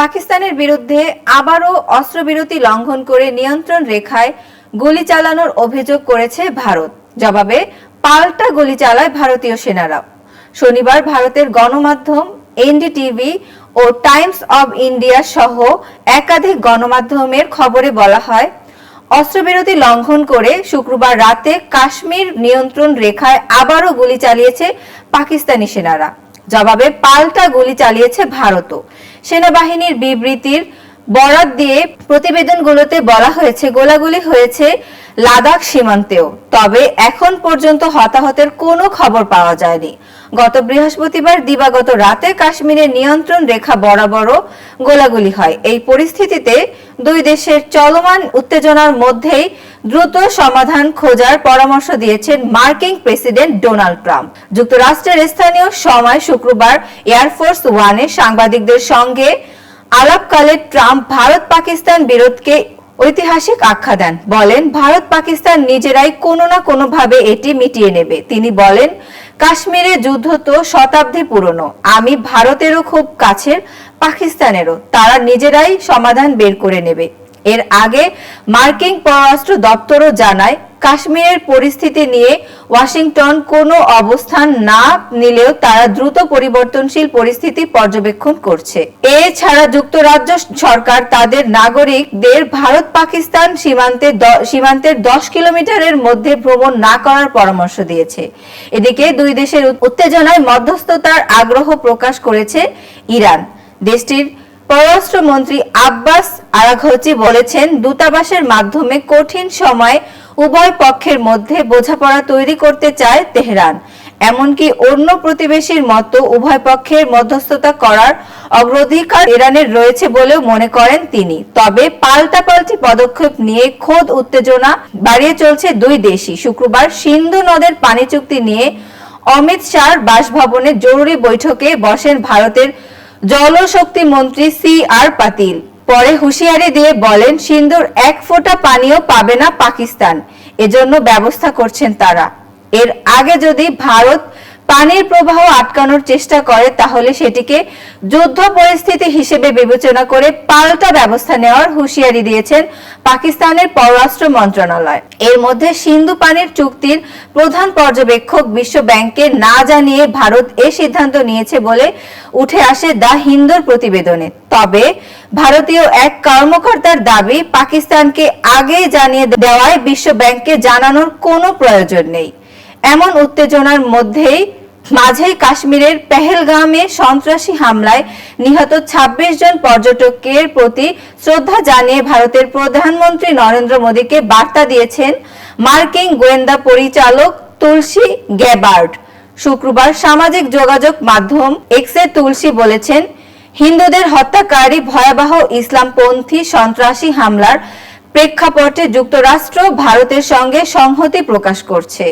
পাকিস্তানের বিরুদ্ধে আবারও অস্ত্রবিরতি লঙ্ঘন করে নিয়ন্ত্রণ রেখায় গুলি চালানোর অভিযোগ করেছে ভারত। জবাবে, পাল্টা গুলি চালায় ভারতীয় সেনারা শনিবার ভারতের গণমাধ্যম এনডিটিভি ও টাইমস অব ইন্ডিয়া সহ একাধিক গণমাধ্যমের খবরে বলা হয়, অস্ত্রবিরতি লঙ্ঘন করে শুক্রবার রাতে কাশ্মীর নিয়ন্ত্রণ রেখায় আবারও গুলি চালিয়েছে পাকিস্তানি সেনারা। জবাবে, পাল্টা গুলি চালিয়েছে ভারতও। সেনাবাহিনীর বিবৃতির বরাত দিয়ে প্রতিবেদনগুলোতে বলা হয়েছে, গোলাগুলি হয়েছে লাদাখ সীমান্তেও। তবে এখন পর্যন্ত হতাহতের কোনো খবর পাওয়া যায়নি। গত বৃহস্পতিবার দিবাগত রাতে কাশ্মীরের নিয়ন্ত্রণ রেখা বরাবরও গোলাগুলি হয়। এই পরিস্থিতিতে দুই দেশের চলমান উত্তেজনার মধ্যেই দ্রুত সমাধান খোঁজার পরামর্শ দিয়েছেন মার্কিন প্রেসিডেন্ট ডোনাল্ড ট্রাম্প। যুক্তরাষ্ট্রের স্থানীয় সময় শুক্রবার এয়ারফোর্স ওয়ানে সাংবাদিকদের সঙ্গে আলাপকালে ট্রাম্প ভারত পাকিস্তান বিরোধকে ঐতিহাসিক আখ্যা দেন। বলেন ভারত পাকিস্তান নিজেরাই কোনো না কোনো ভাবে এটি মিটিয়ে নেবে। তিনি বলেন, কাশ্মীরে যুদ্ধ তো শতাব্দী পুরনো। আমি ভারতেরও খুব কাছের, পাকিস্তানেরও। তারা নিজেরাই সমাধান বের করে নেবে। এর আগে মার্কিন পররাষ্ট্র দপ্তরও জানায় কাশ্মীরের পরিস্থিতি নিয়ে ওয়াশিংটন কোনো অবস্থান না নিলেও তারা দ্রুত পরিবর্তনশীল পরিস্থিতি পর্যবেক্ষণ করছে। এছাড়া যুক্তরাজ্য সরকার তাদের নাগরিকদের ভারত পাকিস্তান সীমান্তে সীমান্তের দশ কিলোমিটারের মধ্যে ভ্রমণ না করার পরামর্শ দিয়েছে। এদিকে দুই দেশের উত্তেজনায় মধ্যস্থতার আগ্রহ প্রকাশ করেছে ইরান। দেশটির পররাষ্ট্রমন্ত্রী আব্বাস আরাঘচি বলেছেন, দূতাবাসের মাধ্যমে কঠিন সময় উভয় পক্ষের মধ্যে বোঝাপড়া তৈরি করতে চায় তেহরান। এমনকি অন্য প্রতিবেশীর মতো উভয় পক্ষের মধ্যস্থতা করার অগ্রাধিকার ইরানের রয়েছে বলেও মনে করেন তিনি। তবে পাল্টাপাল্টি পদক্ষেপ নিয়ে খোদ উত্তেজনা বাড়িয়ে চলছে দুই দেশই। শুক্রবার সিন্ধু নদের পানি চুক্তি নিয়ে অমিত শাহর বাসভবনে জরুরি বৈঠকে বসেন ভারতের জলশক্তি মন্ত্রী সি আর পাতিল। পরে হুঁশিয়ারি দিয়ে বলেন সিন্ধুর এক ফোঁটা পানিও পাবে না পাকিস্তান। এজন্য ব্যবস্থা করছেন তারা। এর আগে যদি ভারত পানির প্রবাহ আটকানোর চেষ্টা করে, তাহলে সেটিকে যুদ্ধ পরিস্থিতি হিসেবে বিবেচনা করে পাল্টা ব্যবস্থা নেওয়ার হুঁশিয়ারি দিয়েছেন পাকিস্তানের পররাষ্ট্র মন্ত্রণালয়। এর মধ্যে সিন্ধু পানির চুক্তির প্রধান পর্যবেক্ষক বিশ্ব ব্যাংকে না জানিয়ে ভারত এ সিদ্ধান্ত নিয়েছে বলে উঠে আসে দা হিন্দুর প্রতিবেদনে। তবে ভারতীয় এক কর্মকর্তার দাবি, পাকিস্তানকে আগেই জানিয়ে দেওয়ায় বিশ্ব ব্যাংককে জানানোর কোনো প্রয়োজন নেই। এমন উত্তেজনার মধ্যেই মাঝেই কাশ্মীরের পেহেলগামে সন্ত্রাসী হামলায় নিহত ২৬ জন পর্যটকের প্রতি শ্রদ্ধা জানিয়ে ভারতের প্রধানমন্ত্রী নরেন্দ্র মোদীকে বার্তা দিয়েছেন মার্কিন গোয়েন্দা পরিচালক তুলসী গ্যাবার্ড শুক্রবার সামাজিক যোগাযোগ মাধ্যম এক্সে তুলসী বলেছেন, হিন্দুদের হত্যাকারী ভয়াবহ ইসলামপন্থী সন্ত্রাসী হামলার প্রেক্ষাপটে যুক্তরাষ্ট্র ভারতের সঙ্গে সংহতি প্রকাশ করছে।